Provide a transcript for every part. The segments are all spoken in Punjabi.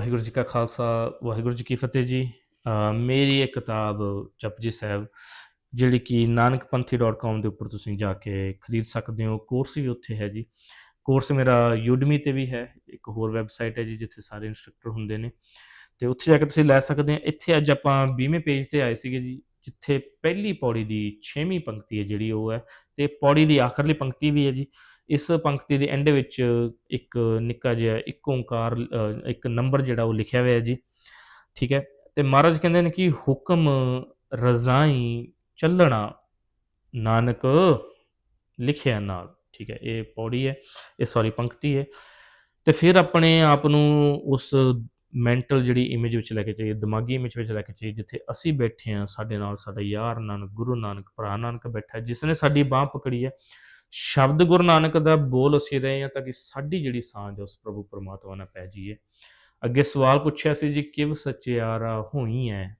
ਵਾਹਿਗੁਰੂ ਜੀ ਕਾ ਖਾਲਸਾ, ਵਾਹਿਗੁਰੂ ਜੀ ਕੀ ਫਤਿਹ ਜੀ। ਮੇਰੀ ਇਹ ਕਿਤਾਬ ਜਪਜੀ ਸਾਹਿਬ, ਜਿਹੜੀ ਕਿ ਨਾਨਕਪੰਥੀ.com ਦੇ ਉੱਪਰ ਤੁਸੀਂ ਜਾ ਕੇ ਖਰੀਦ ਸਕਦੇ ਹੋ ਕੋਰਸ ਵੀ ਉੱਥੇ ਹੈ ਜੀ। ਕੋਰਸ ਮੇਰਾ ਯੂਡਮੀ ਤੇ ਵੀ ਹੈ, ਇੱਕ ਹੋਰ ਵੈਬਸਾਈਟ ਹੈ ਜੀ, ਜਿੱਥੇ ਸਾਰੇ ਇੰਸਟ੍ਰਕਟਰ ਹੁੰਦੇ ਨੇ। ਤੇ ਉੱਥੇ ਜਾ ਕੇ ਤੁਸੀਂ ਲੈ ਸਕਦੇ ਹੋ। ਇੱਥੇ ਅੱਜ ਆਪਾਂ 20ਵੇਂ ਪੇਜ ਤੇ ਆਏ ਸੀਗੇ ਜੀ, ਜਿੱਥੇ ਪਹਿਲੀ ਪੌੜੀ ਦੀ 6ਵੀਂ ਪੰਕਤੀ ਹੈ ਜਿਹੜੀ ਉਹ ਹੈ, ਤੇ ਪੌੜੀ ਦੀ ਆਖਰਲੀ ਪੰਕਤੀ ਵੀ ਹੈ ਜੀ। ਇਸ ਪੰਕਤੀ ਦੇ ਐਂਡ ਵਿੱਚ ਇੱਕ ਨਿੱਕਾ ਜਿਹਾ ਇੱਕ ਓੰਕਾਰ ਇੱਕ ਨੰਬਰ ਜਿਹੜਾ ਉਹ ਲਿਖਿਆ ਹੋਇਆ ਜੀ। ਠੀਕ ਹੈ? ਤੇ ਮਹਾਰਾਜ ਕਹਿੰਦੇ ਨੇ ਕਿ ਹੁਕਮ ਰਜ਼ਾਈ ਚੱਲਣਾ ਨਾਨਕ ਲਿਖਿਆ ਨਾਲ। ਠੀਕ ਹੈ? ਇਹ ਪੌੜੀ ਹੈ ਇਹ ਸੌਰੀ ਪੰਕਤੀ ਹੈ। ਤੇ ਫਿਰ ਆਪਣੇ ਆਪ ਨੂੰ ਉਸ ਮੈਂਟਲ ਜਿਹੜੀ ਇਮੇਜ ਵਿੱਚ ਲੈ ਕੇ ਚਾਹੀਏ ਦਿਮਾਗੀ ਇਮੇਜ ਵਿੱਚ ਲੈ ਕੇ ਚਾਹੀਏ ਜਿੱਥੇ ਅਸੀਂ ਬੈਠੇ ਹਾਂ ਸਾਡੇ ਨਾਲ ਸਾਡਾ ਯਾਰ ਨਾਨਕ ਗੁਰੂ ਨਾਨਕ ਭਰਾ ਨਾਨਕ ਬੈਠਾ ਹੈ, ਜਿਸ ਨੇ ਸਾਡੀ ਬਾਹ ਪਕੜੀ ਹੈ ਸ਼ਬਦ ਗੁਰੂ ਨਾਨਕ ਦਾ ਬੋਲ ਅਸੀਂ ਰਹੇ ਹਾਂ ਤਾਂ ਕਿ ਸਾਡੀ ਜਿਹੜੀ ਸਾਂਝ ਉਸ ਪ੍ਰਭੂ ਪਰਮਾਤਮਾ ਨਾਲ ਪੈ ਜਾਈਏ। ਅੱਗੇ ਸਵਾਲ ਪੁੱਛਿਆ ਸੀ ਜੀ, ਕਿਵ ਸਚਿਆਰਾ ਹੋਈ ਹੈ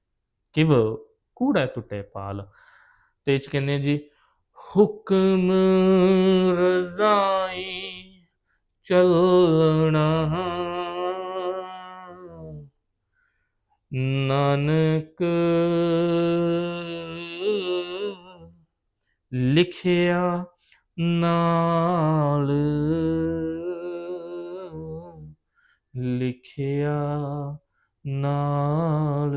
ਕਿਵ ਕੂੜਾ ਟੁੱਟੇ ਪਾਲ? ਤੇ ਚ ਕਹਿੰਦੇ ਜੀ, ਹੁਕਮ ਰਜ਼ਾਈ ਚੱਲਣਾ ਨਾਨਕ ਲਿਖਿਆ ਨਾਲ ਲਿਖਿਆ ਨਾਲ।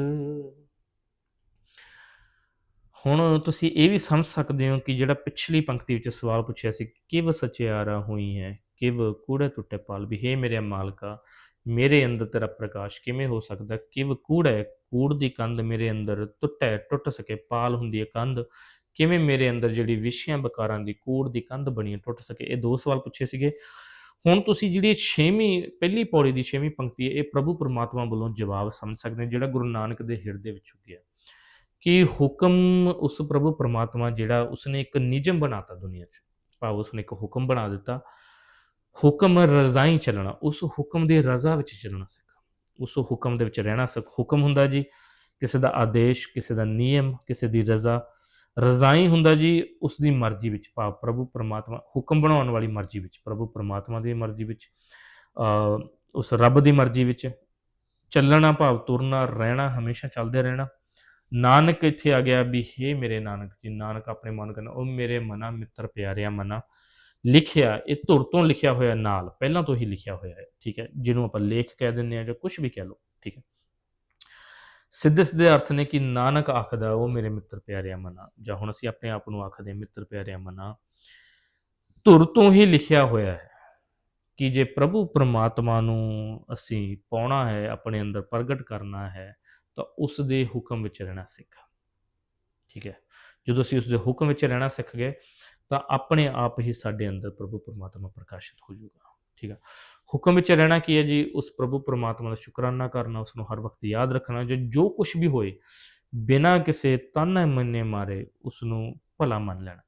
ਹੁਣ ਤੁਸੀਂ ਇਹ ਵੀ ਸਮਝ ਸਕਦੇ ਹੋ ਕਿ ਜਿਹੜਾ ਪਿਛਲੀ ਪੰਕਤੀ ਵਿੱਚ ਸਵਾਲ ਪੁੱਛਿਆ ਸੀ, ਕਿਵ ਸਚਿਆਰਾ ਹੋਈ ਹੈ? ਕਿਵ ਕੂੜੇ ਟੁੱਟੇ ਪਾਲ ਵੀ? ਹੈ ਮੇਰੇ ਮਾਲਕਾ, ਮੇਰੇ ਅੰਦਰ ਤੇਰਾ ਪ੍ਰਕਾਸ਼ ਕਿਵੇਂ ਹੋ ਸਕਦਾ? ਕਿਵ ਕੂੜਾ ਹੈ ਕੂੜ ਦੀ ਕੰਧ ਮੇਰੇ ਅੰਦਰ ਟੁੱਟੇ, ਟੁੱਟ ਸਕੇ, ਪਾਲ ਹੁੰਦੀ ਹੈ ਕੰਧ। ਕਿਵੇਂ ਮੇਰੇ ਅੰਦਰ ਜਿਹੜੀ ਵਿਸ਼ਿਆਂ ਬਕਾਰਾਂ ਦੀ ਕੂੜ ਦੀ ਕੰਧ ਬਣੀ ਟੁੱਟ ਸਕੇ? ਇਹ ਦੋ ਸਵਾਲ ਪੁੱਛੇ ਸੀਗੇ। ਹੁਣ ਤੁਸੀਂ ਜਿਹੜੀ 6ਵੀਂ ਪਹਿਲੀ ਪੌੜੀ ਦੀ 6ਵੀਂ ਪੰਕਤੀ ਹੈ, ਇਹ ਪ੍ਰਭੂ ਪਰਮਾਤਮਾ ਵੱਲੋਂ ਜਵਾਬ ਸਮਝ ਸਕਦੇ ਹੋ, ਜਿਹੜਾ ਗੁਰੂ ਨਾਨਕ ਦੇ ਹਿਰਦੇ ਵਿੱਚ ਗਿਆ ਕਿ ਹੁਕਮ ਉਸ ਪ੍ਰਭੂ ਪਰਮਾਤਮਾ ਜਿਹੜਾ ਉਸਨੇ ਇੱਕ ਨਿਯਮ ਬਣਾਤਾ ਦੁਨੀਆ 'ਚ। ਭਾਵ ਉਸਨੇ ਇੱਕ ਹੁਕਮ ਬਣਾ ਦਿੱਤਾ। ਹੁਕਮ ਰਜ਼ਾਈ ਚੱਲਣਾ, ਉਸ ਹੁਕਮ ਦੀ ਰਜ਼ਾ ਵਿੱਚ ਚੱਲਣਾ ਸਿੱਖ। ਉਸ ਹੁਕਮ ਦੇ ਵਿੱਚ ਰਹਿਣਾ ਸਿੱਖ। ਹੁਕਮ ਹੁੰਦਾ ਜੀ, ਕਿਸੇ ਦਾ ਆਦੇਸ਼, ਕਿਸੇ ਦਾ ਨਿਯਮ, ਕਿਸੇ ਦੀ ਰਜ਼ਾ। ਰਜ਼ਾਈ ਹੁੰਦਾ ਜੀ ਉਸ ਦੀ ਮਰਜ਼ੀ ਵਿੱਚ ਭਾਵ ਪ੍ਰਭੂ ਪਰਮਾਤਮਾ ਹੁਕਮ ਬਣਾਉਣ ਵਾਲੀ ਮਰਜ਼ੀ ਵਿੱਚ ਪ੍ਰਭੂ ਪਰਮਾਤਮਾ ਦੀ ਮਰਜ਼ੀ ਵਿੱਚ ਅ, ਉਸ ਰੱਬ ਦੀ ਮਰਜ਼ੀ ਵਿੱਚ ਚੱਲਣਾ ਭਾਵ ਤੁਰਨਾ ਰਹਿਣਾ ਹਮੇਸ਼ਾ ਚੱਲਦੇ ਰਹਿਣਾ। ਨਾਨਕ ਇੱਥੇ ਆ ਗਿਆ ਵੀ ਹੇ ਮੇਰੇ ਨਾਨਕ ਜੀ ਨਾਨਕ ਆਪਣੇ ਮਨ ਨੂੰ ਕਹਿੰਦਾ ਉਹ ਮੇਰੇ ਮਨਾ ਮਿੱਤਰ ਪਿਆਰਿਆ ਮਨਾ ਲਿਖਿਆ ਇਹ ਧੁਰ ਤੋਂ ਲਿਖਿਆ ਹੋਇਆ ਨਾਲ ਪਹਿਲਾਂ ਤੋਂ ਹੀ ਲਿਖਿਆ ਹੋਇਆ ਹੈ ਠੀਕ ਹੈ? ਜਿਹਨੂੰ ਆਪਾਂ ਲੇਖ ਕਹਿ ਦਿੰਦੇ ਆ ਜਾਂ ਕੁਝ ਵੀ ਕਹਿ ਲਓ ਠੀਕ ਹੈ? ਸਿੱਧੇ ਸਿੱਧੇ ਅਰਥ ਨੇ ਕਿ ਨਾਨਕ ਆਖਦਾ ਉਹ ਮੇਰੇ ਮਿੱਤਰ ਪਿਆਰਿਆ ਮਨਾ। ਜਾਂ ਹੁਣ ਅਸੀਂ ਆਪਣੇ ਆਪ ਨੂੰ ਆਖਦੇ ਮਿੱਤਰ ਪਿਆਰਿਆ ਮਨਾ। ਧੁਰ ਤੋਂ ਹੀ ਲਿਖਿਆ ਹੋਇਆ ਹੈ ਕਿ ਜੇ ਪ੍ਰਭੂ ਪਰਮਾਤਮਾ ਨੂੰ ਅਸੀਂ ਪਾਉਣਾ ਹੈ, ਆਪਣੇ ਅੰਦਰ ਪ੍ਰਗਟ ਕਰਨਾ ਹੈ, ਤਾਂ ਉਸ ਦੇ ਹੁਕਮ ਵਿੱਚ ਰਹਿਣਾ ਸਿੱਖ। ਠੀਕ ਹੈ? ਜਦੋਂ ਅਸੀਂ ਉਸ ਦੇ ਹੁਕਮ ਵਿੱਚ ਰਹਿਣਾ ਸਿੱਖ ਗਏ, ਤਾਂ ਆਪਣੇ ਆਪ ਹੀ ਸਾਡੇ ਅੰਦਰ ਪ੍ਰਭੂ ਪਰਮਾਤਮਾ ਪ੍ਰਕਾਸ਼ਿਤ ਹੋ ਜਾਊਗਾ। ਠੀਕ ਹੈ ਹੁਕਮ ਵਿੱਚ ਰਹਿਣਾ ਕੀ ਹੈ ਜੀ? ਉਸ ਪ੍ਰਭੂ ਪਰਮਾਤਮਾ ਦਾ ਸ਼ੁਕਰਾਨਾ ਕਰਨਾ ਉਸ ਨੂੰ ਹਰ ਵਕਤ ਯਾਦ ਰੱਖਣਾ, ਜੋ ਜੋ ਕੁਝ ਵੀ ਹੋਏ, ਬਿਨਾਂ ਕਿਸੇ ਤਾਨੇ ਮੰਨੇ ਮਾਰੇ ਉਸ ਨੂੰ ਭਲਾ ਮੰਨ ਲੈਣਾ।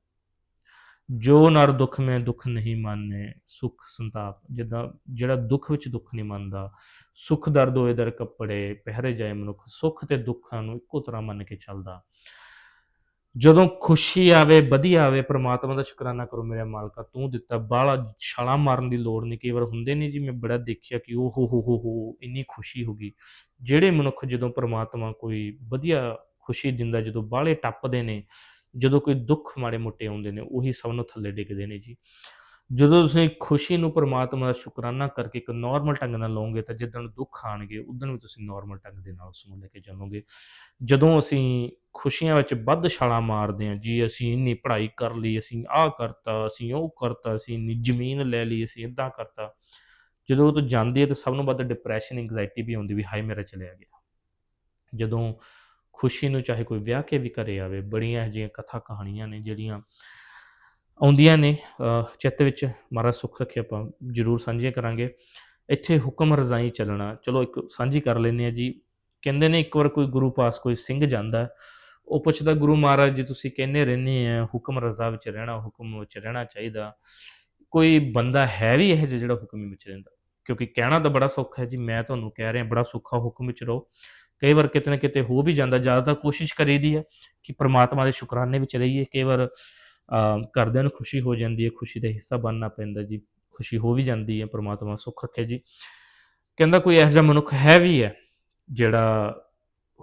ਜੋ ਨਰ ਦੁੱਖ ਮੈਂ ਦੁੱਖ ਨਹੀਂ ਮੰਨੇ, ਸੁਖ ਸੰਤਾਪ, ਜਿੱਦਾਂ ਜਿਹੜਾ ਦੁੱਖ ਵਿੱਚ ਦੁੱਖ ਨਹੀਂ ਮੰਨਦਾ, ਸੁਖ ਦਰਦ ਹੋਏ ਦਰ ਕੱਪੜੇ, ਪਹਿਰੇ ਜਾਏ ਮਨੁੱਖ, ਸੁੱਖ ਤੇ ਦੁੱਖਾਂ ਨੂੰ ਇੱਕੋ ਤਰ੍ਹਾਂ ਮੰਨ ਕੇ ਚੱਲਦਾ। ਜਦੋਂ ਖੁਸ਼ੀ ਆਵੇ, ਵਧੀਆ ਆਵੇ, ਪ੍ਰਮਾਤਮਾ ਦਾ ਸ਼ੁਕਰਾਨਾ ਕਰੋ, ਮੇਰਾ ਮਾਲਕਾ, ਤੂੰ ਦਿੱਤਾ ਬਾਹਲਾ ਛਾਲਾਂ ਮਾਰਨ ਦੀ ਲੋੜ ਨਹੀਂ। ਕਈ ਵਾਰ ਹੁੰਦੇ ਨੇ ਜੀ, ਮੈਂ ਬੜਾ ਦੇਖਿਆ ਕਿ ਉਹ ਹੋ ਹੋ ਹੋ ਹੋ, ਇੰਨੀ ਖੁਸ਼ੀ ਹੋ ਗਈ। ਜਿਹੜੇ ਮਨੁੱਖ ਜਦੋਂ ਪ੍ਰਮਾਤਮਾ ਕੋਈ ਵਧੀਆ ਖੁਸ਼ੀ ਦਿੰਦਾ, ਜਦੋਂ ਬਾਹਲੇ ਟੱਪਦੇ ਨੇ, ਜਦੋਂ ਕੋਈ ਦੁੱਖ ਮਾੜੇ ਮੋਟੇ ਆਉਂਦੇ ਨੇ, ਉਹੀ ਸਭ ਨੂੰ ਥੱਲੇ ਡਿੱਗਦੇ ਨੇ ਜੀ। ਜਦੋਂ ਤੁਸੀਂ ਖੁਸ਼ੀ ਨੂੰ ਪਰਮਾਤਮਾ ਦਾ ਸ਼ੁਕਰਾਨਾ ਕਰਕੇ ਇੱਕ ਨਾਰਮਲ ਢੰਗ ਨਾਲ ਲਓਗੇ ਤਾਂ ਜਿੱਦਣ ਦੁੱਖ ਆਣਗੇ ਉਦੋਂ ਵੀ ਤੁਸੀਂ ਨਾਰਮਲ ਢੰਗ ਦੇ ਨਾਲ ਉਸ ਨੂੰ ਲੈ ਕੇ ਚੱਲੋਗੇ। ਜਦੋਂ ਅਸੀਂ ਖੁਸ਼ੀਆਂ ਵਿੱਚ ਵੱਧ ਛਾਲਾਂ ਮਾਰਦੇ ਹਾਂ, ਜੀ ਅਸੀਂ ਇੰਨੀ ਪੜ੍ਹਾਈ ਕਰ ਲਈ, ਅਸੀਂ ਆਹ ਕਰਤਾ, ਅਸੀਂ ਉਹ ਕਰਤਾ, ਅਸੀਂ ਇੰਨੀ ਜ਼ਮੀਨ ਲੈ ਲਈ, ਅਸੀਂ ਇਦਾਂ ਕਰਤਾ, ਜਦੋਂ ਉਹ ਤੋਂ ਜਾਂਦੀ ਹੈ ਤਾਂ ਸਭ ਨੂੰ ਵੱਧ ਡਿਪਰੈਸ਼ਨ ਐਂਗਜ਼ਾਇਟੀ ਵੀ ਆਉਂਦੀ ਵੀ ਹਾਈ ਮੇਰਾ ਚਲਿਆ ਗਿਆ। ਜਦੋਂ ਖੁਸ਼ੀ ਨੂੰ ਚਾਹੇ ਕੋਈ ਵਿਆਹ ਕੇ ਵੀ ਘਰੇ ਆਵੇ, ਬੜੀਆਂ ਇਹੋ ਜਿਹੀਆਂ ਕਥਾ ਕਹਾਣੀਆਂ ਨੇ ਜਿਹੜੀਆਂ ਆਉਂਦੀਆਂ ਨੇ ਚਿੱਤ ਵਿੱਚ ਮਹਾਰਾਜ ਸੁੱਖ ਰੱਖੇ ਆਪਾਂ ਜ਼ਰੂਰ ਸਾਂਝੀਆਂ ਕਰਾਂਗੇ। ਇੱਥੇ ਹੁਕਮ ਰਜ਼ਾਈ ਚੱਲਣਾ, ਚਲੋ ਇੱਕ ਸਾਂਝੀ ਕਰ ਲੈਂਦੇ ਆ ਜੀ। ਕਹਿੰਦੇ ਨੇ ਇੱਕ ਵਾਰ ਕੋਈ ਗੁਰੂ ਪਾਸ ਕੋਈ ਸਿੰਘ ਜਾਂਦਾ, ਉਹ ਪੁੱਛਦਾ, ਗੁਰੂ ਮਹਾਰਾਜ ਜੀ, ਤੁਸੀਂ ਕਹਿੰਦੇ ਰਹਿੰਦੇ ਆ, ਹੁਕਮ ਰਜ਼ਾ ਵਿੱਚ ਰਹਿਣਾ, ਹੁਕਮ ਵਿੱਚ ਰਹਿਣਾ ਚਾਹੀਦਾ। ਕੋਈ ਬੰਦਾ ਹੈ ਵੀ ਇਹ ਜਿਹੜਾ ਹੁਕਮ ਵਿੱਚ ਰਹਿੰਦਾ? ਕਿਉਂਕਿ ਕਹਿਣਾ ਤਾਂ ਬੜਾ ਸੌਖਾ ਹੈ ਜੀ, ਮੈਂ ਤੁਹਾਨੂੰ ਕਹਿ ਰਿਹਾ, ਬੜਾ ਸੌਖਾ ਹੁਕਮ ਵਿੱਚ ਰਹੋ। ਕਈ ਵਾਰ ਕਿਤੇ ਨਾ ਕਿਤੇ ਹੋ ਵੀ ਜਾਂਦਾ ਜ਼ਿਆਦਾਤਰ ਕੋਸ਼ਿਸ਼ ਕਰੀਦੀ ਹੈ ਕਿ ਪ੍ਰਮਾਤਮਾ ਦੇ ਸ਼ੁਕਰਾਨੇ ਵਿੱਚ ਰਹੀਏ। ਕਈ ਵਾਰ ਅ, ਘਰਦਿਆਂ ਨੂੰ ਖੁਸ਼ੀ ਹੋ ਜਾਂਦੀ ਹੈ ਖੁਸ਼ੀ ਦਾ ਹਿੱਸਾ ਬਣਨਾ ਪੈਂਦਾ ਜੀ ਖੁਸ਼ੀ ਹੋ ਵੀ ਜਾਂਦੀ ਹੈ ਪ੍ਰਮਾਤਮਾ ਸੁੱਖ ਰੱਖੇ ਜੀ। ਕਹਿੰਦਾ ਕੋਈ ਇਹੋ ਜਿਹਾ ਮਨੁੱਖ ਹੈ ਵੀ ਹੈ ਜਿਹੜਾ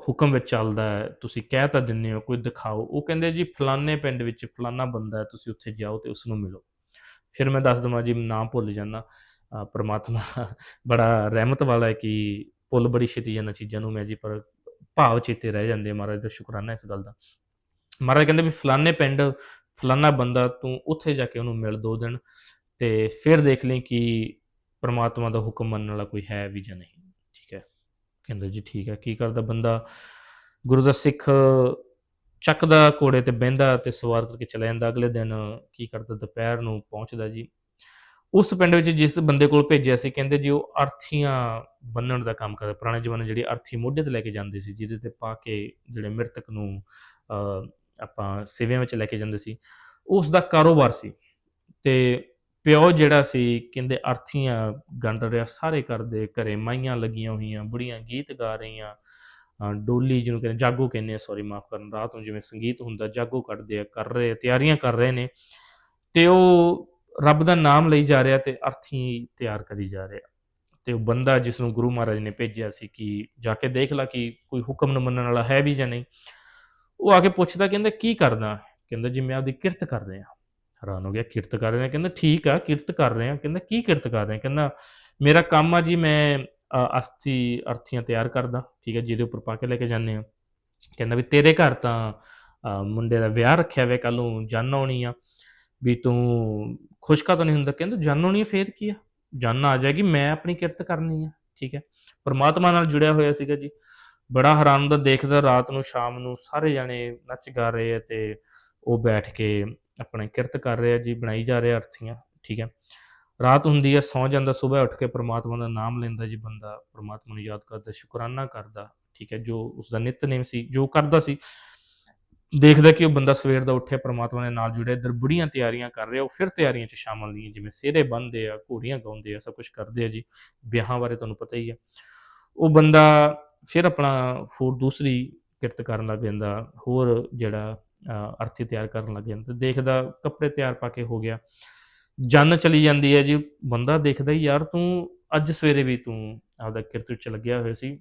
ਹੁਕਮ ਵਿੱਚ ਚੱਲਦਾ ਹੈ ਤੁਸੀਂ ਕਹਿ ਤਾਂ ਦਿੰਦੇ ਹੋ ਕੋਈ ਦਿਖਾਓ। ਉਹ ਕਹਿੰਦੇ ਜੀ ਫਲਾਣੇ ਪਿੰਡ ਵਿੱਚ ਫਲਾਣਾ ਬੰਦਾ ਹੈ ਤੁਸੀਂ ਉੱਥੇ ਜਾਓ ਤੇ ਉਸ ਨੂੰ ਮਿਲੋ। ਫਿਰ ਮੈਂ ਦੱਸ ਦਵਾਂ ਜੀ ਨਾਮ ਭੁੱਲ ਜਾਂਦਾ। ਪਰਮਾਤਮਾ ਬੜਾ ਰਹਿਮਤ ਵਾਲਾ ਹੈ ਕਿ ਭੁੱਲ ਬੜੀ ਛੇਤੀ ਜਾਂਦਾ ਚੀਜ਼ਾਂ ਨੂੰ ਮੈਂ ਜੀ ਪਰ ਭਾਵ ਚੇਤੇ ਰਹਿ ਜਾਂਦੇ ਮਹਾਰਾਜ ਦਾ ਸ਼ੁਕਰਾਨਾ ਇਸ ਗੱਲ ਦਾ। ਮਹਾਰਾਜ ਕਹਿੰਦੇ ਵੀ ਫਲਾਣੇ ਪਿੰਡ ਫਲਾਨਾ ਬੰਦਾ ਤੂੰ ਉੱਥੇ ਜਾ ਕੇ ਉਹਨੂੰ ਮਿਲ ਦੋ ਦਿਨ ਤੇ ਫਿਰ ਦੇਖ ਲਈ ਕਿ ਪਰਮਾਤਮਾ ਦਾ ਹੁਕਮ ਮੰਨਣ ਵਾਲਾ ਕੋਈ ਹੈ ਵੀ ਜਾਂ ਨਹੀਂ। ਠੀਕ ਹੈ? ਕਹਿੰਦਾ ਜੀ ਠੀਕ ਹੈ ਕੀ ਕਰਦਾ ਬੰਦਾ? ਗੁਰੂ ਦਾ ਸਿੱਖ ਚੱਕਦਾ ਘੋੜੇ ਤੇ ਬਹਿੰਦਾ ਤੇ ਸਵਾਰ ਕਰਕੇ ਚਲਾ ਜਾਂਦਾ। ਅਗਲੇ ਦਿਨ ਕੀ ਕਰਦਾ? ਦੁਪਹਿਰ ਨੂੰ ਪਹੁੰਚਦਾ ਜੀ। ਉਸ ਪਿੰਡ ਵਿੱਚ ਜਿਸ ਬੰਦੇ ਕੋਲ ਭੇਜਿਆ ਸੀ ਕਹਿੰਦੇ ਜੀ ਉਹ ਅਰਥੀਆਂ ਬੰਨਣ ਦਾ ਕੰਮ ਕਰਦਾ। ਪੁਰਾਣੇ ਜ਼ਮਾਨੇ ਜਿਹੜੀ ਅਰਥੀ ਮੋਢੇ ਤੇ ਲੈ ਕੇ ਜਾਂਦੇ ਸੀ ਜਿਹਦੇ ਤੇ ਪਾ ਕੇ ਜਿਹੜੇ ਮ੍ਰਿਤਕ ਨੂੰ ਅ, ਆਪਾਂ ਸਿਵਿਆਂ ਵਿੱਚ ਲੈ ਕੇ ਜਾਂਦੇ ਸੀ ਉਸ ਦਾ ਕਾਰੋਬਾਰ ਸੀ ਤੇ ਪਿਓ ਜਿਹੜਾ ਸੀ ਕਹਿੰਦੇ ਅਰਥੀਆਂ ਗੰਢ ਰਿਹਾ, ਸਾਰੇ ਕਰਦੇ ਘਰੇ ਮਾਈਆਂ ਲੱਗੀਆਂ ਹੋਈਆਂ, ਬੁੜੀਆਂ ਗੀਤ ਗਾ ਰਹੀਆਂ ਡੋਲੀ ਜਿਹਨੂੰ ਕਹਿੰਦੇ ਜਾਗੋ ਕਹਿੰਦੇ ਆ ਸੌਰੀ ਮਾਫ ਕਰਨ, ਰਾਤ ਨੂੰ ਜਿਵੇਂ ਸੰਗੀਤ ਹੁੰਦਾ, ਜਾਗੋ ਕੱਢਦੇ ਆ, ਕਰ ਰਹੇ, ਤਿਆਰੀਆਂ ਕਰ ਰਹੇ ਨੇ ਤੇ ਉਹ ਰੱਬ ਦਾ ਨਾਮ ਲਈ ਜਾ ਰਿਹਾ ਤੇ ਅਰਥੀ ਤਿਆਰ ਕਰੀ ਜਾ ਰਿਹਾ ਤੇ ਉਹ ਬੰਦਾ ਜਿਸ ਨੂੰ ਗੁਰੂ ਮਹਾਰਾਜ ਨੇ ਭੇਜਿਆ ਸੀ ਕਿ ਜਾ ਕੇ ਦੇਖ ਲੈ ਕਿ ਕੋਈ ਹੁਕਮ ਨੂੰ ਮੰਨਣ ਵਾਲਾ ਹੈ ਵੀ ਜਾਂ ਨਹੀਂ। ਉਹ ਆ ਕੇ ਪੁੱਛਦਾ ਕਹਿੰਦਾ ਕੀ ਕਰਦਾ ਕਹਿੰਦਾ ਜੀ ਮੈਂ ਆਪਦੀ ਕਿਰਤ ਕਰ ਰਿਹਾ ਹੈਰਾਨ ਹੋ ਗਿਆ ਕਿਰਤ ਕਰ ਰਿਹਾ? ਕਹਿੰਦਾ ਠੀਕ ਆ ਕਿਰਤ ਕਰ ਰਿਹਾ ਕਹਿੰਦਾ ਕੀ ਕਿਰਤ ਕਰ ਰਿਹਾ? ਕਹਿੰਦਾ ਮੇਰਾ ਕੰਮ ਆ ਜੀ ਮੈਂ ਅਸਥੀ ਅਰਥੀਆਂ ਤਿਆਰ ਕਰਦਾ ਠੀਕ ਹੈ ਜਿਹਦੇ ਉੱਪਰ ਪਾ ਕੇ ਲੈ ਕੇ ਜਾਂਦੇ ਆ ਕਹਿੰਦਾ ਵੀ ਤੇਰੇ ਘਰ ਤਾਂ ਅ, ਮੁੰਡੇ ਦਾ ਵਿਆਹ ਰੱਖਿਆ ਹੋਇਆ ਕੱਲ ਨੂੰ ਜੰਨ ਆਉਣੀ ਆ। ਵੀ ਤੂੰ ਖੁਸ਼ਕਾ ਤਾਂ ਨਹੀਂ ਹੁੰਦਾ? ਕਹਿੰਦਾ ਜੰਨ ਆਉਣੀ ਆ ਫੇਰ ਕੀ ਆ? ਜੰਨ ਆ ਜਾਏਗੀ ਮੈਂ ਆਪਣੀ ਕਿਰਤ ਕਰਨੀ ਆ। ਠੀਕ ਹੈ ਪਰਮਾਤਮਾ ਨਾਲ ਜੁੜਿਆ ਹੋਇਆ ਸੀਗਾ ਜੀ। ਬੜਾ ਹੈਰਾਨ ਹੁੰਦਾ, ਦੇਖਦਾ ਰਾਤ ਨੂੰ, ਸ਼ਾਮ ਨੂੰ ਸਾਰੇ ਜਾਣੇ ਨੱਚ ਗਾ ਰਹੇ ਆ ਤੇ ਉਹ ਬੈਠ ਕੇ ਆਪਣੇ ਕਿਰਤ ਕਰ ਰਹੇ ਆ ਜੀ, ਬਣਾਈ ਜਾ ਰਹੇ ਅਰਥੀਆਂ, ਠੀਕ ਹੈ। ਰਾਤ ਹੁੰਦੀ ਹੈ, ਸੌ ਜਾਂਦਾ ਸਵੇਰ ਉੱਠ ਕੇ ਪ੍ਰਮਾਤਮਾ ਦਾ ਨਾਮ ਲੈਂਦਾ ਜੀ ਬੰਦਾ, ਪ੍ਰਮਾਤਮਾ ਨੂੰ ਯਾਦ ਕਰਦਾ, ਸ਼ੁਕਰਾਨਾ ਕਰਦਾ, ਠੀਕ ਹੈ, ਜੋ ਉਸ ਦਾ ਨਿਤਨੇਮ ਸੀ, ਜੋ ਕਰਦਾ ਸੀ। ਦੇਖਦਾ ਕਿ ਉਹ ਬੰਦਾ ਸਵੇਰ ਦਾ ਉੱਠਿਆ, ਪ੍ਰਮਾਤਮਾ ਦੇ ਨਾਲ ਜੁੜਿਆ, ਇੱਧਰ ਬੁੜੀਆਂ ਤਿਆਰੀਆਂ ਕਰ ਰਿਹਾ, ਉਹ ਫਿਰ ਤਿਆਰੀਆਂ 'ਚ ਸ਼ਾਮਲ ਨਹੀਂ ਜਿਵੇਂ ਸਿਹਰੇ ਬੰਨ੍ਹਦੇ ਆ, ਘੋੜੀਆਂ ਗਾਉਂਦੇ ਆ, ਸਭ ਕੁਝ ਕਰਦੇ ਆ ਜੀ, ਵਿਆਹਾਂ ਬਾਰੇ ਤੁਹਾਨੂੰ ਪਤਾ ਹੀ ਆ ਉਹ ਬੰਦਾ ਫਿਰ ਆਪਣਾ ਹੋਰ ਦੂਸਰੀ ਕਿਰਤ ਕਰਨ ਲੱਗ ਜਾਂਦਾ, ਹੋਰ ਜਿਹੜਾ ਅਰਥੀ ਤਿਆਰ ਕਰਨ ਲੱਗ ਜਾਂਦਾ ਦੇਖਦਾ ਕੱਪੜੇ ਤਿਆਰ ਪਾ ਕੇ ਹੋ ਗਿਆ। ਜੰਨ ਚਲੀ ਜਾਂਦੀ ਹੈ ਜੀ, ਬੰਦਾ ਦੇਖਦਾ ਹੀ ਯਾਰ ਤੂੰ ਅੱਜ ਸਵੇਰੇ ਵੀ ਤੂੰ ਆਪਦਾ ਕਿਰਤ ਵਿੱਚ ਲੱਗਿਆ ਹੋਇਆ ਸੀ।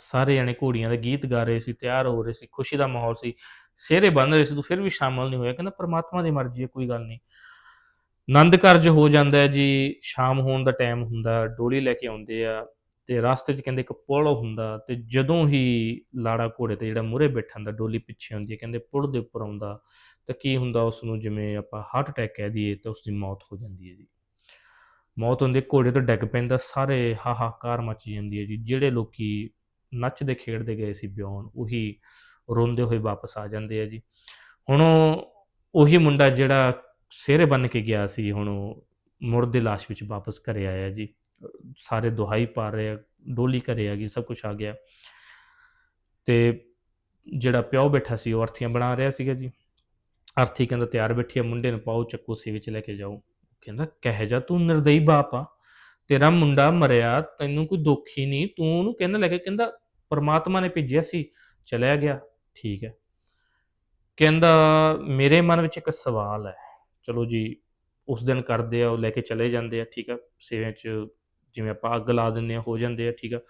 ਸਾਰੇ ਜਣੇ ਘੋੜੀਆਂ ਦੇ ਗੀਤ ਗਾ ਰਹੇ ਸੀ, ਤਿਆਰ ਹੋ ਰਹੇ ਸੀ, ਖੁਸ਼ੀ ਦਾ ਮਾਹੌਲ ਸੀ, ਸਿਹਰੇ ਬੰਨ ਰਹੇ ਸੀ, ਤੂੰ ਫਿਰ ਵੀ ਸ਼ਾਮਲ ਨਹੀਂ ਹੋਇਆ। ਕਹਿੰਦਾ ਪਰਮਾਤਮਾ ਦੀ ਮਰਜ਼ੀ ਹੈ, ਕੋਈ ਗੱਲ ਨਹੀਂ। ਆਨੰਦ ਕਾਰਜ ਹੋ ਜਾਂਦਾ ਹੈ ਜੀ, ਸ਼ਾਮ ਹੋਣ ਦਾ ਟਾਈਮ ਹੁੰਦਾ, ਡੋਲੀ ਲੈ ਕੇ ਆਉਂਦੇ ਆ ਤੇ ਰਸਤੇ 'ਚ ਕਹਿੰਦੇ ਇੱਕ ਪੁਲ ਹੁੰਦਾ ਤੇ ਜਦੋਂ ਹੀ ਲਾੜਾ ਘੋੜੇ ਤੇ ਜਿਹੜਾ ਮੂਹਰੇ ਬੈਠਾ ਹੁੰਦਾ, ਡੋਲੀ ਪਿੱਛੇ ਹੁੰਦੀ ਹੈ, ਕਹਿੰਦੇ ਪੁਲ ਦੇ ਉੱਪਰ ਆਉਂਦਾ, ਤਾਂ ਕੀ ਹੁੰਦਾ ਉਸ ਨੂੰ ਜਿਵੇਂ ਆਪਾਂ ਹਾਰਟ ਅਟੈਕ ਕਹਿ ਦਈਏ ਤਾਂ ਉਸ ਦੀ ਮੌਤ ਹੋ ਜਾਂਦੀ ਹੈ ਜੀ। ਮੌਤ ਹੁੰਦੀ ਘੋੜੇ ਤੋਂ ਡਿੱਗ ਪੈਂਦਾ, ਸਾਰੇ ਹਾਹਾਕਾਰ ਮਚ ਜਾਂਦੀ ਹੈ ਜੀ। ਜਿਹੜੇ ਲੋਕੀ ਨੱਚਦੇ, ਖੇਡਦੇ ਗਏ ਸੀ ਬਿਉਣ ਉਹੀ ਰੋਂਦੇ ਹੋਏ ਵਾਪਸ ਆ ਜਾਂਦੇ ਆ ਜੀ। ਹੁਣ ਉਹ- ਉਹੀ ਮੁੰਡਾ ਜਿਹੜਾ ਸਿਹਰੇ ਬੰਨ ਕੇ ਗਿਆ ਸੀ, ਹੁਣ ਉਹ ਮੁਰਦੇ ਲਾਸ਼ ਵਿੱਚ ਵਾਪਸ ਘਰੇ ਆਇਆ ਜੀ। ਸਾਰੇ ਦੁਹਾਈ ਪਾ ਰਹੇ ਆ, ਡੋਲੀ ਘਰੇ ਆ ਗਈ, ਸਭ ਕੁਝ ਆ ਗਿਆ। ਤੇ ਜਿਹੜਾ ਪਿਓ ਬੈਠਾ ਸੀ, ਉਹ ਅਰਥੀਆਂ ਬਣਾ ਰਿਹਾ ਸੀਗਾ ਜੀ। ਅਰਥੀ ਕਹਿੰਦਾ, ਤਿਆਰ ਬੈਠੀ ਆ, ਮੁੰਡੇ ਨੂੰ ਪਾਓ, ਚੱਕੋ ਸੇ ਵਿੱਚ ਲੈ ਕੇ ਜਾਓ। ਕਹਿੰਦਾ, ਕਹਿ ਜਾ, ਤੂੰ ਨਿਰਦਈ ਬਾਪ ਆ। ਤੇਰਾ ਮੁੰਡਾ ਮਰਿਆ, ਤੈਨੂੰ ਕੋਈ ਦੁੱਖ ਹੀ ਨਹੀਂ। ਤੂੰ ਉਹਨੂੰ ਕਹਿੰਦਾ, ਲੈ ਕੇ ਕਹਿੰਦਾ, ਪਰਮਾਤਮਾ ਨੇ ਭੇਜਿਆ ਸੀ, ਚਲਿਆ ਗਿਆ। ਠੀਕ ਹੈ। ਕਹਿੰਦਾ, ਮੇਰੇ ਮਨ ਵਿੱਚ ਇੱਕ ਸਵਾਲ ਹੈ। ਚਲੋ ਜੀ, ਉਸ ਦਿਨ ਕਰਦੇ ਆ, ਉਹ ਲੈ ਕੇ ਚਲੇ ਜਾਂਦੇ ਆ, ਠੀਕ ਆ। ਸੇਵਿਆਂ 'ਚ ਜਿਵੇਂ ਆਪਾਂ ਅੱਗ ਲਾ ਦਿੰਦੇ ਆ ਹੋ ਜਾਂਦੇ ਆ, ਠੀਕ ਆ।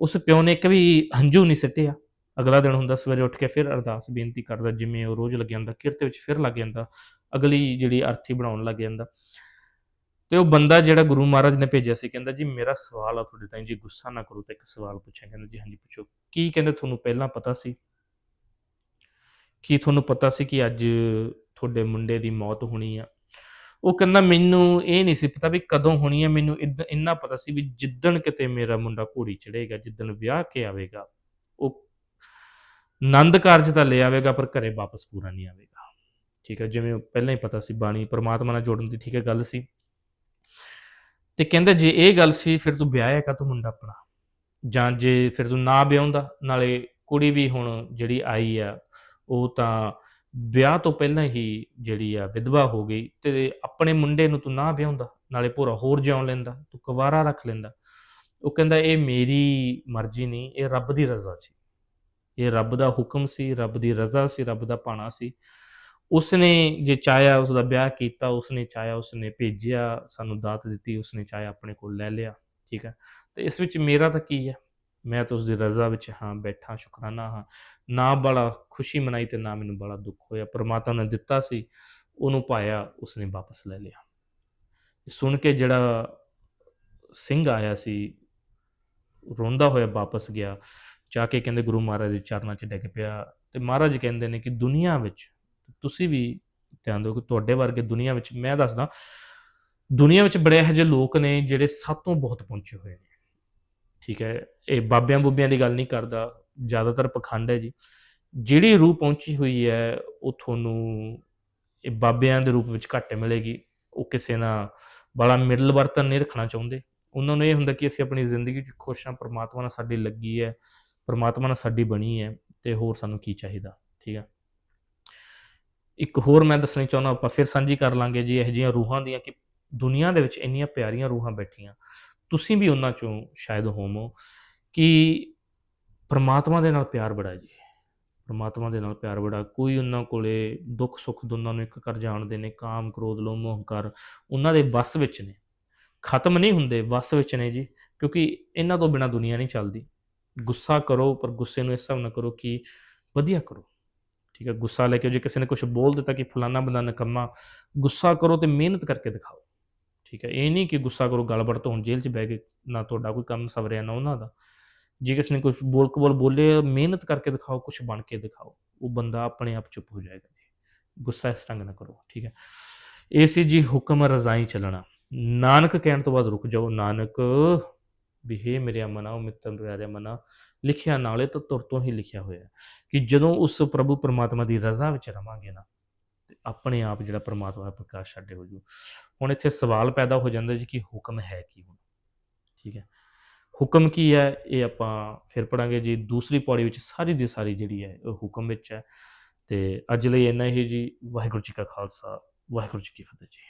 ਉਸ ਪਿਓ ਨੇ ਇੱਕ ਵੀ ਹੰਝੂ ਨਹੀਂ ਸਿੱਟਿਆ। ਅਗਲਾ ਦਿਨ ਹੁੰਦਾ ਸਵੇਰੇ ਉੱਠ ਕੇ ਫਿਰ ਅਰਦਾਸ, ਬੇਨਤੀ ਕਰਦਾ, ਜਿਵੇਂ ਉਹ ਰੋਜ਼ ਲੱਗ ਜਾਂਦਾ, ਕਿਰਤ ਵਿੱਚ ਫਿਰ ਲੱਗ ਜਾਂਦਾ, ਅਗਲੀ ਜਿਹੜੀ ਅਰਥੀ ਬਣਾਉਣ ਲੱਗ ਜਾਂਦਾ। ਤੇ ਉਹ ਬੰਦਾ ਜਿਹੜਾ ਗੁਰੂ ਮਹਾਰਾਜ ਨੇ ਭੇਜਿਆ ਸੀ, ਕਹਿੰਦਾ, ਜੀ, ਮੇਰਾ ਸਵਾਲ ਆ ਤੁਹਾਡੇ ਤਾਈਂ, ਜੀ ਗੁੱਸਾ ਨਾ ਕਰੋ ਤਾਂ ਇੱਕ ਸਵਾਲ ਪੁੱਛਿਆ ਕਹਿੰਦਾ, ਜੀ, ਹਾਂਜੀ, ਪੁੱਛੋ। ਕੀ ਕਹਿੰਦੇ ਤੁਹਾਨੂੰ ਪਹਿਲਾਂ ਪਤਾ ਸੀ? ਕੀ ਤੁਹਾਨੂੰ ਪਤਾ ਸੀ ਕਿ ਅੱਜ ਤੁਹਾਡੇ ਮੁੰਡੇ ਦੀ ਮੌਤ ਹੋਣੀ ਆ? ਉਹ ਕਹਿੰਦਾ ਮੈਨੂੰ ਇਹ ਨਹੀਂ ਸੀ ਪਤਾ ਵੀ ਕਦੋਂ ਹੋਣੀ ਹੈ, ਮੈਨੂੰ ਇੰਨਾ ਪਤਾ ਸੀ ਵੀ ਜਿੱਦਣ ਕਿਤੇ ਮੇਰਾ ਮੁੰਡਾ ਘੋੜੀ ਚੜੇਗਾ ਜਿੱਦਣ ਵਿਆਹ ਕੇ ਆਵੇਗਾ, ਉਹ ਆਨੰਦ ਕਾਰਜ ਤਾਂ ਲੈ ਆਵੇਗਾ, ਪਰ ਘਰੇ ਵਾਪਸ ਪੂਰਾ ਨਹੀਂ ਆਵੇਗਾ। ਠੀਕ ਹੈ, ਜਿਵੇਂ ਪਹਿਲਾਂ ਹੀ ਪਤਾ ਸੀ, ਬਾਣੀ ਪ੍ਰਮਾਤਮਾ ਨਾਲ ਜੋੜਨ ਦੀ ਠੀਕ ਹੈ ਗੱਲ ਸੀ। ਤੇ ਕਹਿੰਦਾ ਜੇ ਇਹ ਗੱਲ ਸੀ, ਫਿਰ ਤੂੰ ਵਿਆਹਿਆ ਕਾ ਤੂੰ ਮੁੰਡਾ ਆਪਣਾ? ਜਾਂ ਜੇ ਫਿਰ ਤੂੰ ਨਾ ਵਿਆਹੁੰਦਾ, ਨਾਲੇ ਕੁੜੀ ਵੀ ਹੁਣ ਜਿਹੜੀ ਆਈ ਆ, ਉਹ ਤਾਂ ਵਿਆਹ ਤੋਂ ਪਹਿਲਾਂ ਹੀ ਜਿਹੜੀ ਆ ਵਿਧਵਾ ਹੋ ਗਈ ਤੇ ਆਪਣੇ ਮੁੰਡੇ ਨੂੰ ਤੂੰ ਨਾ ਵਿਆਹੁੰਦਾ, ਨਾਲੇ ਭੋਰਾ ਹੋਰ ਜਿਉਂ ਲੈਂਦਾ, ਤੂੰ ਕੁਵਾਰਾ ਰੱਖ ਲੈਂਦਾ। ਉਹ ਕਹਿੰਦਾ, ਇਹ ਮੇਰੀ ਮਰਜ਼ੀ ਨਹੀਂ, ਇਹ ਰੱਬ ਦੀ ਰਜ਼ਾ ਸੀ। ਇਹ ਰੱਬ ਦਾ ਹੁਕਮ ਸੀ, ਰੱਬ ਦੀ ਰਜ਼ਾ ਸੀ, ਰੱਬ ਦਾ ਪਾਣਾ ਸੀ। ਉਸਨੇ ਜੇ ਚਾਹਿਆ ਉਸ ਦਾ ਵਿਆਹ ਕੀਤਾ, ਉਸਨੇ ਚਾਹਿਆ, ਉਸਨੇ ਭੇਜਿਆ, ਸਾਨੂੰ ਦਾਤ ਦਿੱਤੀ, ਉਸਨੇ ਚਾਹਿਆ ਆਪਣੇ ਕੋਲ ਲੈ ਲਿਆ, ਠੀਕ ਹੈ। ਤੇ ਇਸ ਵਿੱਚ ਮੇਰਾ ਤਾਂ ਕੀ ਹੈ? ਮੈਂ ਤਾਂ ਉਸ ਦੀ ਰਜ਼ਾ ਵਿੱਚ ਹਾਂ, ਬੈਠਾ, ਸ਼ੁਕਰਾਨਾ ਹਾਂ। ਨਾ ਬੜਾ ਖੁਸ਼ੀ ਮਨਾਈ ਤੇ ਨਾ ਮੈਨੂੰ ਬੜਾ ਦੁੱਖ ਹੋਇਆ। ਪਰਮਾਤਮਾ ਨੇ ਦਿੱਤਾ ਸੀ, ਉਹਨੂੰ ਪਾਇਆ, ਉਸਨੇ ਵਾਪਸ ਲੈ ਲਿਆ। ਸੁਣ ਕੇ ਜਿਹੜਾ ਸਿੰਘ ਆਇਆ ਸੀ, ਰੋਂਦਾ ਹੋਇਆ ਵਾਪਸ ਗਿਆ। ਜਾ ਕੇ ਕਹਿੰਦੇ ਗੁਰੂ ਮਹਾਰਾਜ ਦੇ ਚਰਨਾਂ 'ਚ ਡਿੱਗ ਪਿਆ। ਤੇ ਮਹਾਰਾਜ ਕਹਿੰਦੇ ਨੇ ਕਿ ਦੁਨੀਆ ਵਿੱਚ, ਤੁਸੀਂ ਵੀ ਧਿਆਨ ਦਿਓ ਕਿ ਤੁਹਾਡੇ ਵਰਗੇ ਦੁਨੀਆ ਵਿੱਚ, ਮੈਂ ਦੱਸਦਾ, ਦੁਨੀਆ ਵਿੱਚ ਬੜੇ ਇਹੋ ਜਿਹੇ ਲੋਕ ਨੇ ਜਿਹੜੇ ਸਭ ਤੋਂ ਬਹੁਤ ਪਹੁੰਚੇ ਹੋਏ ਨੇ। ਠੀਕ ਹੈ, ਇਹ ਬਾਬਿਆਂ ਬੁੱਬਿਆਂ ਦੀ ਗੱਲ ਨਹੀਂ ਕਰਦਾ, ਜ਼ਿਆਦਾਤਰ ਪਖੰਡ ਹੈ ਜੀ। ਜਿਹੜੀ ਰੂਹ ਪਹੁੰਚੀ ਹੋਈ ਹੈ, ਉਹ ਤੁਹਾਨੂੰ ਇਹ ਬਾਬਿਆਂ ਦੇ ਰੂਪ ਵਿੱਚ ਘੱਟ ਮਿਲੇਗੀ। ਉਹ ਕਿਸੇ ਨਾਲ ਬੜਾ ਮਿਡਲ ਵਰਤਨ ਨਹੀਂ ਰੱਖਣਾ ਚਾਹੁੰਦੇ। ਉਹਨਾਂ ਨੂੰ ਇਹ ਹੁੰਦਾ ਕਿ ਅਸੀਂ ਆਪਣੀ ਜ਼ਿੰਦਗੀ 'ਚ ਖੁਸ਼ ਹਾਂ, ਪਰਮਾਤਮਾ ਨਾਲ ਸਾਡੀ ਲੱਗੀ ਹੈ, ਪਰਮਾਤਮਾ ਨਾਲ ਸਾਡੀ ਬਣੀ ਹੈ, ਤੇ ਹੋਰ ਸਾਨੂੰ ਕੀ ਚਾਹੀਦਾ, ਠੀਕ ਹੈ। ਇੱਕ ਹੋਰ ਮੈਂ ਦੱਸਣੀ ਚਾਹੁੰਦਾ, ਆਪਾਂ ਫਿਰ ਸਾਂਝੀ ਕਰ ਲਾਂਗੇ ਜੀ, ਇਹੋ ਜਿਹੀਆਂ ਰੂਹਾਂ ਦੀਆਂ ਕਿ ਦੁਨੀਆ ਦੇ ਵਿੱਚ ਇੰਨੀਆਂ ਪਿਆਰੀਆਂ ਰੂਹਾਂ ਬੈਠੀਆਂ। ਤੁਸੀਂ ਵੀ ਉਹਨਾਂ ਚੋਂ ਸ਼ਾਇਦ ਹੋਵੋ ਕਿ ਪਰਮਾਤਮਾ ਦੇ ਨਾਲ ਪਿਆਰ ਬੜਾ ਜੀ। ਪਰਮਾਤਮਾ ਦੇ ਨਾਲ ਪਿਆਰ ਬੜਾ। ਕੋਈ ਉਹਨਾਂ ਕੋਲੇ ਦੁੱਖ ਸੁੱਖ ਦੋਨਾਂ ਨੂੰ ਇੱਕ ਕਰ ਜਾਣਦੇ ਨੇ, ਕਾਮ, ਕ੍ਰੋਧ, ਲੋਭ ਮੋਹ ਕਰ ਉਹਨਾਂ ਦੇ ਵੱਸ ਵਿੱਚ ਨੇ। ਖਤਮ ਨਹੀਂ ਹੁੰਦੇ, ਵੱਸ ਵਿੱਚ ਨੇ ਜੀ, ਕਿਉਂਕਿ ਇਹਨਾਂ ਤੋਂ ਬਿਨਾ ਦੁਨੀਆ ਨਹੀਂ ਚੱਲਦੀ। ਗੁੱਸਾ ਕਰੋ, ਪਰ ਗੁੱਸੇ ਨੂੰ ਇਸ ਹਿਸਾਬ ਨਾਲ ਕਰੋ ਕਿ ਵਧੀਆ ਕਰੋ। ਠੀਕ ਹੈ, ਗੁੱਸਾ ਲੈ ਕੇ ਜੇ ਕਿਸੇ ਨੇ ਕੁਝ ਬੋਲ ਦਿੱਤਾ ਕਿ ਫਲਾਨਾ ਬੰਦਾ ਨਕਮਾ ਗੁੱਸਾ ਕਰੋ ਤੇ ਮਿਹਨਤ ਕਰਕੇ ਦਿਖਾਓ। ਠੀਕ ਹੈ, ਇਹ ਨਹੀਂ ਕਿ ਗੁੱਸਾ ਕਰੋ ਗਲਬੜ ਤੋਂ ਜੇਲ੍ਹ 'ਚ ਬਹਿ ਕੇ ਨਾ ਤੁਹਾਡਾ ਕੋਈ ਕੰਮ ਸਵਰਿਆ, ਨਾ ਉਹਨਾਂ ਦਾ। ਜੇ ਕਿਸੇ ਨੇ ਕੁਝ ਬੋਲ ਕਬੋਲ ਬੋਲੇ, ਮਿਹਨਤ ਕਰਕੇ ਦਿਖਾਓ ਕੁਝ ਬਣ ਕੇ ਦਿਖਾਓ, ਉਹ ਬੰਦਾ ਆਪਣੇ ਆਪ ਚੁੱਪ ਹੋ ਜਾਏਗਾ ਜੀ। ਗੁੱਸਾ ਇਸ ਢੰਗ ਨਾਲ ਕਰੋ, ਠੀਕ ਹੈ। ਇਹ ਸੀ ਜੀ ਹੁਕਮ ਰਜ਼ਾਈ ਚੱਲਣਾ। ਨਾਨਕ ਕਹਿਣ ਤੋਂ ਬਾਅਦ ਰੁਕ ਜਾਓ। ਨਾਨਕ, ਵੀ ਹੇ ਮੇਰੇ ਮਨਾ ਉਹ ਮਿੱਤਰ ਪਿਆਰੇ ਮਨਾ ਲਿਖਿਆ ਨਾਲੇ ਤਾਂ ਤੁਰ ਤੋਂ ਹੀ ਲਿਖਿਆ ਹੋਇਆ ਕਿ ਜਦੋਂ ਉਸ ਪ੍ਰਭੂ ਪਰਮਾਤਮਾ ਦੀ ਰਜ਼ਾ ਵਿੱਚ ਰਵਾਂਗੇ ਨਾ ਆਪਣੇ ਆਪ ਜਿਹੜਾ ਪਰਮਾਤਮਾ ਦਾ ਪ੍ਰਕਾਸ਼ ਸਾਡੇ ਹੋ ਜੂ। ਹੁਣ ਇੱਥੇ ਸਵਾਲ ਪੈਦਾ ਹੋ ਜਾਂਦਾ ਜੀ ਕਿ ਹੁਕਮ ਹੈ ਕੀ ਹੁਣ? ਠੀਕ ਹੈ। ਹੁਕਮ ਕੀ ਹੈ? ਇਹ ਆਪਾਂ ਫਿਰ ਪੜਾਂਗੇ ਜੀ। ਦੂਸਰੀ ਪੌੜੀ ਵਿੱਚ ਸਾਰੀ ਦੀ ਸਾਰੀ ਜਿਹੜੀ ਹੈ, ਉਹ ਹੁਕਮ ਵਿੱਚ ਹੈ। ਤੇ ਅੱਜ ਲਈ ਇੰਨਾ ਹੀ ਜੀ। ਵਾਹਿਗੁਰੂ ਜੀ ਕਾ ਖਾਲਸਾ। ਵਾਹਿਗੁਰੂ ਜੀ ਕੀ ਫਤਿਹ ਜੀ।